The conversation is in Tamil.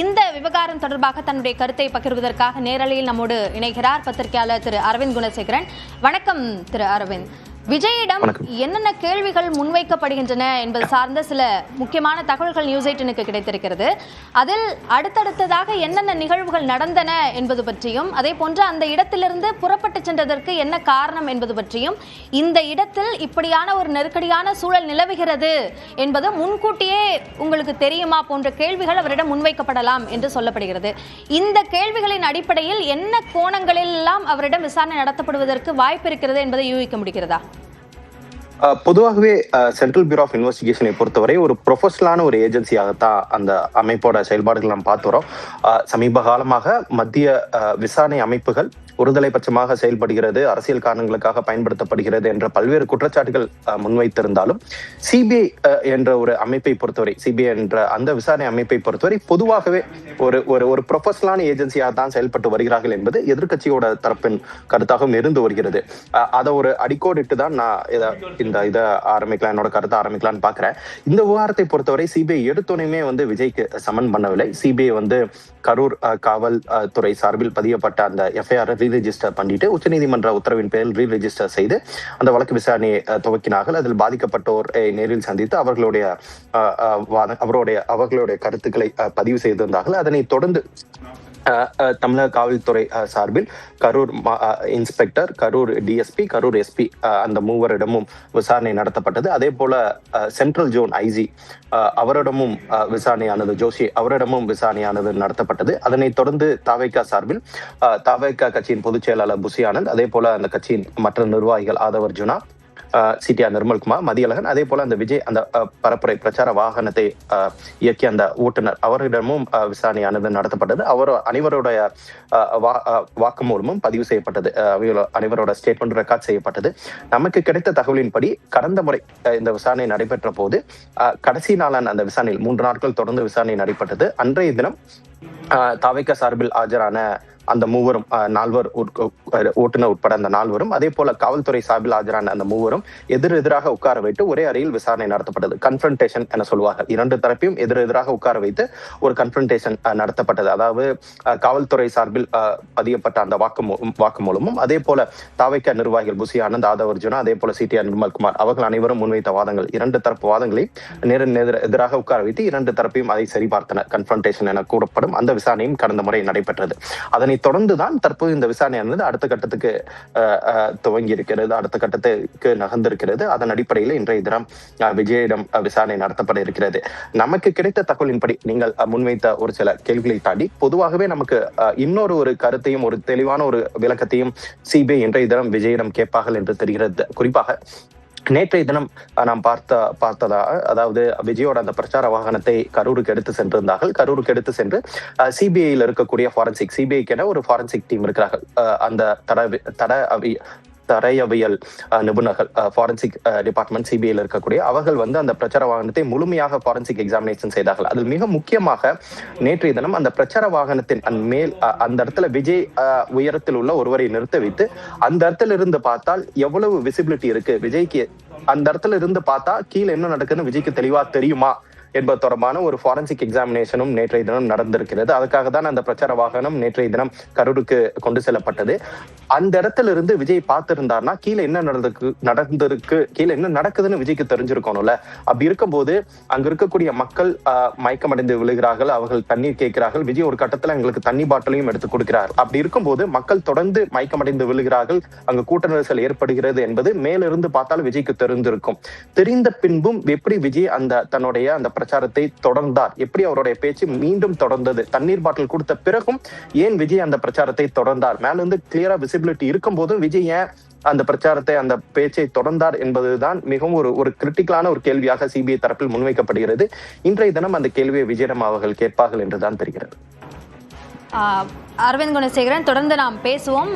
இந்த விவகாரம் தொடர்பாக தன்னுடைய கருத்தை பகிர்வதற்காக நேரலையில் நம்மோடு இணைகிறார் பத்திரிகையாளர் திரு அரவிந்த் குணசேகரன். வணக்கம் திரு அரவிந்த். விஜயிடம். என்னென்ன கேள்விகள் முன்வைக்கப்படுகின்றன என்பது சார்ந்த சில முக்கியமான தகவல்கள் நியூஸ் எயிட்டனுக்கு கிடைத்திருக்கிறது. அதில் அடுத்தடுத்ததாக என்னென்ன நிகழ்வுகள் நடந்தன என்பது பற்றியும் அதே போன்று அந்த இடத்திலிருந்து புறப்பட்டு சென்றதற்கு என்ன காரணம் என்பது பற்றியும் இந்த இடத்தில் இப்படியான ஒரு நெருக்கடியான சூழல் நிலவுகிறது என்பது முன்கூட்டியே உங்களுக்கு தெரியுமா போன்ற கேள்விகள் அவரிடம் முன்வைக்கப்படலாம் என்று சொல்லப்படுகிறது. இந்த கேள்விகளின் அடிப்படையில் என்ன கோணங்களில் எல்லாம் அவரிடம் விசாரணை நடத்தப்படுவதற்கு வாய்ப்பு இருக்கிறது என்பதை யூகிக்க முடிகிறதா? பொதுவாகவே சென்ட்ரல் பியூரோ ஆஃப் இன்வெஸ்டிகேஷனை பொறுத்தவரை ஒரு ப்ரொஃபஷனலான ஒரு ஏஜென்சியாகத்தான் அந்த அமைப்போட செயல்பாடுகள் நாம் பார்த்து வரோம் சமீப காலமாக மத்திய விசாரணை அமைப்புகள் ஒருதலை பட்சமாக செயல்படுகிறது அரசியல் காரணங்களுக்காக பயன்படுத்தப்படுகிறது என்ற பல்வேறு குற்றச்சாட்டுகள் முன்வைத்திருந்தாலும் சிபிஐ என்ற ஒரு அமைப்பை பொறுத்தவரை சிபிஐ என்ற அந்த விசாரணை அமைப்பை பொறுத்தவரை பொதுவாகவே ஒரு ஒரு ஒரு ப்ரொஃபஷனலான ஏஜென்சியாக தான் செயல்பட்டு வருகிறார்கள் என்பது எதிர்க்கட்சியோட தரப்பின் கருத்தாகவும் இருந்து வருகிறது. அதை ஒரு அடிக்கோடிட்டு தான் நான் இந்த இதை ஆரம்பிக்கலாம் என்னோட கருத்தை ஆரம்பிக்கலாம்னு பாக்குறேன் இந்த விவகாரத்தை பொறுத்தவரை சிபிஐ எடுத்தோனையுமே வந்து விஜய்க்கு சமன் பண்ணவில்லை. சிபிஐ வந்து கரூர் காவல் துறை சார்பில் பதியப்பட்ட அந்த எஃப்ஐஆர் ரீரெஜிஸ்டர் பண்ணிட்டு உச்சநீதிமன்ற உத்தரவின் பேரில் ரீரெஜிஸ்டர் செய்து அந்த வழக்கு விசாரணையை துவக்கினார்கள். அதில் பாதிக்கப்பட்டோர் நேரில் சந்தித்து அவர்களுடைய அவருடைய அவர்களுடைய கருத்துக்களை பதிவு செய்திருந்தார்கள். அதனை தொடர்ந்து தமிழக காவல்துறை சார்பில் கரூர் மா- inspector Karur DSP Karur SP அந்த மூவரிடமும் விசாரணை நடத்தப்பட்டது. அதே போல சென்ட்ரல் ஜோன் ஐஜி அவரிடமும் விசாரணையானது ஜோஷி அவரிடமும் விசாரணையானது நடத்தப்பட்டது. அதனைத் தொடர்ந்து தாவேக்கா சார்பில் தாவைக்கா தாவேக்கா கட்சியின் பொதுச் செயலாளர் புசி ஆனந்த் அதே போல அந்த கட்சியின் மற்ற நிர்வாகிகள் ஆதவர் ஜுனா சிடிஆர் நிர்மல்குமார் மதியழகன் அதே போல அந்த விஜய் அந்த பரப்புரை பிரச்சார வாகனத்தை இயக்கிய அந்த ஓட்டுநர் அவரிடமும் விசாரணையானது நடத்தப்பட்டது. அவர் அனைவருடைய அஹ், வா- வாக்குமூலமும் பதிவு செய்யப்பட்டது. அனைவரோட ஸ்டேட்மெண்ட் ரெக்கார்ட் செய்யப்பட்டது. நமக்கு கிடைத்த தகவலின்படி கடந்த முறை இந்த விசாரணை நடைபெற்ற போது கடைசி நாளான அந்த விசாரணையில் மூன்று நாட்கள் தொடர்ந்து விசாரணை நடைபெற்றது. அன்றைய தினம் தாவைக்க சார்பில் ஆஜரான அந்த மூவரும் நால்வர் ஓட்டுநர் உட்பட அந்த நால்வரும் அதே போல காவல்துறை சார்பில் ஆஜரான அந்த மூவரும் எதிர் எதிராக உட்கார வைத்து ஒரே அறையில் விசாரணை நடத்தப்பட்டது. கன்ஃபரன்டேஷன் என சொல்லுவாங்க இரண்டு தரப்பையும் எதிர் எதிராக உட்கார வைத்து ஒரு கன்ஃபரன்டேஷன் நடத்தப்பட்டது. அதாவது காவல்துறை சார்பில் பதியப்பட்ட அந்த வாக்கு வாக்குமூலமும் அதே போல தாவைக்க நிர்வாகிகள் புசி ஆனந்த் ஆதவ் அர்ஜுனா அதே போல சிடிஆர் நிர்மல்குமார் அவர்கள் அனைவரும் முன்வைத்த வாதங்கள். இரண்டு தரப்பு வாதங்களை நேர நேர எதிராக உட்கார வைத்து இரண்டு தரப்பையும் அதை சரிபார்த்தனர். கன்ஃபரன்டேஷன் என கூறப்படும் அந்த விசாரணையும் கடந்த முறை நடைபெற்றது. அதனை தொடர்ந்துதான் தற்போது இந்த விசாரணையானது அடுத்த கட்டத்துக்கு துவங்கி இருக்கிறது அடுத்த கட்டத்துக்கு நகர்ந்திருக்கிறது. அதன் அடிப்படையில் இன்றைய தினம் விஜயிடம் விசாரணை நடத்தப்பட இருக்கிறது. நமக்கு கிடைத்த தகவலின்படி நீங்கள் முன்வைத்த ஒரு சில கேள்விகளை தாண்டி பொதுவாகவே நமக்கு அஹ், இன்னொரு ஒரு கருத்தையும் ஒரு தெளிவான ஒரு விளக்கத்தையும் சிபிஐ இன்றைய தினம் விஜயிடம் கேட்பார்கள் என்று தெரிகிறது. குறிப்பாக நேற்றைய தினம் நாம் பார்த்த பார்த்ததா அதாவது விஜயோட அந்த பிரச்சார வாகனத்தை கரூருக்கு எடுத்து சென்றிருந்தார்கள். கரூருக்கு எடுத்து சென்று சிபிஐயில் இருக்கக்கூடிய ஃபாரன்சிக் சிபிஐக்கென ஒரு ஃபாரன்சிக் டீம் இருக்கிறார்கள். அந்த தட தட தரையவியல் நிபுணர்கள் ஃபாரன்சிக் டிபார்ட்மெண்ட் சிபிஐல இருக்கக்கூடிய அவர்கள் வந்து அந்த பிரச்சார வாகனத்தை முழுமையாக ஃபாரன்சிக் எக்ஸாமினேஷன் செய்தார்கள். அதில் மிக முக்கியமாக நேற்றைய தினம் அந்த பிரச்சார வாகனத்தின் மேல் அஹ், அந்த இடத்துல விஜய் உயரத்தில் உள்ள ஒருவரை நிறுத்த வைத்து அந்த இடத்துல இருந்து பார்த்தால் எவ்வளவு விசிபிலிட்டி இருக்கு? விஜய்க்கு அந்த இடத்துல இருந்து பார்த்தா கீழே என்ன நடக்குதுன்னு விஜய்க்கு தெளிவா தெரியுமா? என்பது தொடர்பான ஒரு ஃபாரன்சிக் எக்ஸாமினேஷனும் நேற்றைய தினம் நடந்திருக்கிறது. அதுக்காக தான் அந்த பிரச்சார வாகனம் நேற்றைய தினம் கரூருக்கு கொண்டு செல்லப்பட்டது. அந்த இடத்துல இருந்து விஜய் பார்த்திருந்தார்னா கீழே என்ன நடந்திருக்கு நடந்திருக்கு கீழே என்ன நடக்குதுன்னு விஜய்க்கு தெரிஞ்சிருக்கணும்ல. அப்படி இருக்கும்போது அங்க இருக்கக்கூடிய மக்கள் மயக்கமடைந்து விழுகிறார்கள் அவர்கள் தண்ணீர் கேட்கிறார்கள். விஜய் ஒரு கட்டத்துல எங்களுக்கு தண்ணி பாட்டிலையும் எடுத்து கொடுக்கிறார். அப்படி இருக்கும்போது மக்கள் தொடர்ந்து மயக்கமடைந்து விழுகிறார்கள். அங்கு கூட்ட நெரிசல் ஏற்படுகிறது என்பது மேலிருந்து பார்த்தால் விஜய்க்கு தெரிந்திருக்கும். தெரிந்த பின்பும் எப்படி விஜய் அந்த தன்னுடைய அந்த பிரச்சாரத்தை தொடர்ந்தார். எப்படி அவருடைய பேச்சு மீண்டும் தொடர்ந்தது? தண்ணீர் பாட்டில் கொடுத்த பிறகும் ஏன் விஜய் அந்த பிரச்சாரத்தை தொடர்ந்தார்? மேல இருந்து கிளியரா விசிபிலிட்டி இருக்கும் போதும் விஜய் ஏன் அந்த பிரச்சாரத்தை அந்த பேச்சை தொடர்ந்தார் என்பதுதான் மிகவும் ஒரு ஒரு கிரிட்டிக்கலான ஒரு கேள்வியாக சிபிஐ தரப்பில் முன்வைக்கப்படுகிறது. இன்றைய தினம் அந்த கேள்வியை விஜயரம் அவர்கள் கேட்பார்கள் என்றுதான் தெரிகிறது. அரவிந்த் குணசேகரன் தொடர்ந்து நாம் பேசுவோம்.